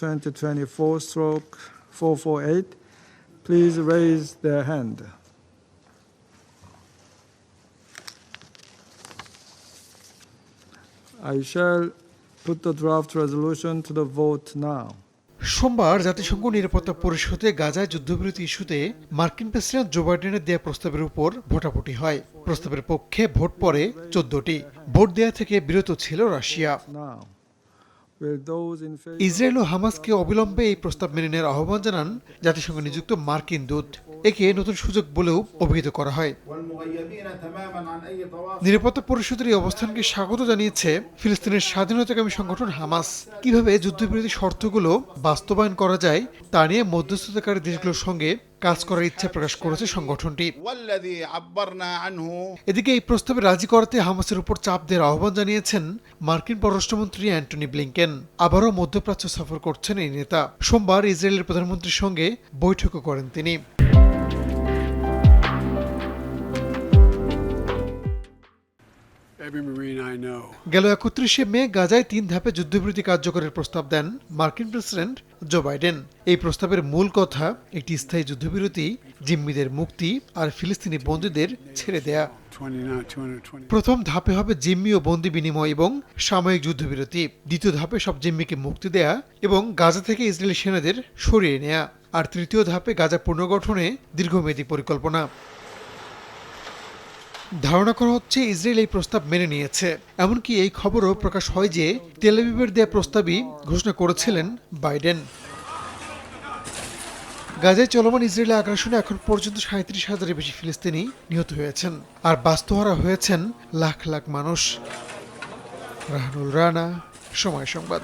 2024 stroke 448, please raise their hand. I shall put the draft resolution to the vote now. সোমবার জাতিসংঘ নিরাপত্তা পরিষদে গাজায় যুদ্ধবিরতি ইস্যুতে মার্কিন প্রেসিডেন্ট জো বাইডেনের দেয়া প্রস্তাবের উপর ভোটাভুটি হয় প্রস্তাবের পক্ষে ভোট পড়ে চোদ্দটি ভোট দেয়া থেকে বিরত ছিল রাশিয়া ইসরায়েল ও হামাসকে অবিলম্বে এই প্রস্তাব মেনে নেওয়ার আহ্বান জানান জাতিসংঘে নিযুক্ত মার্কিন দূত। একে নতুন সুযোগ বলেও অভিহিত করা হয়। নিরাপত্তা পরিষদের এই অবস্থানকে স্বাগত জানিয়েছে ফিলিস্তিনের স্বাধীনতাকামী সংগঠন হামাস। কীভাবে যুদ্ধবিরোধী শর্তগুলো বাস্তবায়ন করা যায় তা নিয়ে মধ্যস্থতাকারী দেশগুলোর সঙ্গে কাজ করার ইচ্ছা প্রকাশ করেছে সংগঠনটি। এদিকে এই প্রস্তাবে রাজি করাতে হামাসের উপর চাপ দেওয়ার আহ্বান জানিয়েছেন মার্কিন পররাষ্ট্রমন্ত্রী অ্যান্টনি ব্লিংকেন। আবারও মধ্যপ্রাচ্য সফর করছেন এই নেতা। সোমবার ইসরায়েলের প্রধানমন্ত্রীর সঙ্গে বৈঠকও করেন তিনি। গেল একত্রিশে মে গাজায় তিন ধাপে যুদ্ধবিরতি কার্যকরের প্রস্তাব দেন মার্কিন প্রেসিডেন্ট জো বাইডেন। এই প্রস্তাবের মূল কথা একটি স্থায়ী যুদ্ধবিরতি জিম্মিদের মুক্তি আর ফিলিস্তিনি বন্দীদের ছেড়ে দেয়া। প্রথম ধাপে হবে জিম্মি ও বন্দি বিনিময় এবং সাময়িক যুদ্ধবিরতি। দ্বিতীয় ধাপে সব জিম্মিকে মুক্তি দেয়া এবং গাজা থেকে ইসরায়েলি সেনাদের সরিয়ে নেয়া। আর তৃতীয় ধাপে গাজা পুনর্গঠনে দীর্ঘমেয়াদী পরিকল্পনা। ধারণা করা হচ্ছে ইসরায়েল এই প্রস্তাব মেনে নিয়েছে। এমনকি এই খবরও প্রকাশ হয় যে তেলাবিবের দেয়া প্রস্তাবই ঘোষণা করেছিলেন বাইডেন। গাজায় চলমান ইসরায়েলি আগ্রাসনে এখন পর্যন্ত সাঁত্রিশ হাজারের বেশি ফিলিস্তিনি নিহত হয়েছেন, আর বাস্তুহারা হয়েছেন লাখ লাখ মানুষ। রাহানুল রানা, সময় সংবাদ।